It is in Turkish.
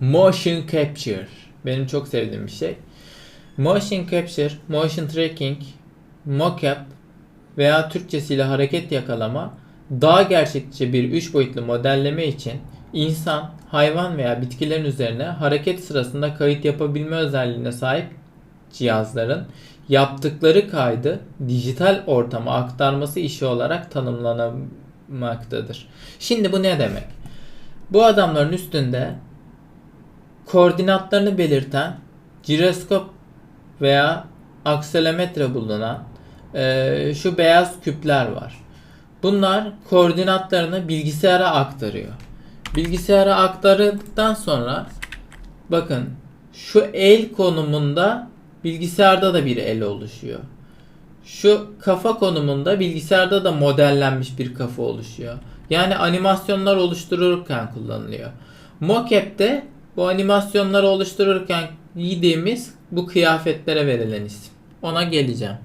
Motion Capture. Benim çok sevdiğim bir şey. Motion Capture, Motion Tracking, Mocap veya Türkçesiyle hareket yakalama daha gerçekçi bir 3 boyutlu modelleme için insan, hayvan veya bitkilerin üzerine hareket sırasında kayıt yapabilme özelliğine sahip cihazların yaptıkları kaydı dijital ortama aktarması işi olarak tanımlanmaktadır. Şimdi bu ne demek? Bu adamların üstünde koordinatlarını belirten jiroskop veya akselerometre bulunan eee, şu beyaz küpler var. Bunlar koordinatlarını bilgisayara aktarıyor. Bilgisayara aktardıktan sonra bakın şu el konumunda bilgisayarda da bir el oluşuyor. Şu kafa konumunda bilgisayarda da modellenmiş bir kafa oluşuyor. Yani animasyonlar oluştururken kullanılıyor. Mocap'te bu animasyonları oluştururken giydiğimiz bu kıyafetlere verilen isim. Ona geleceğim.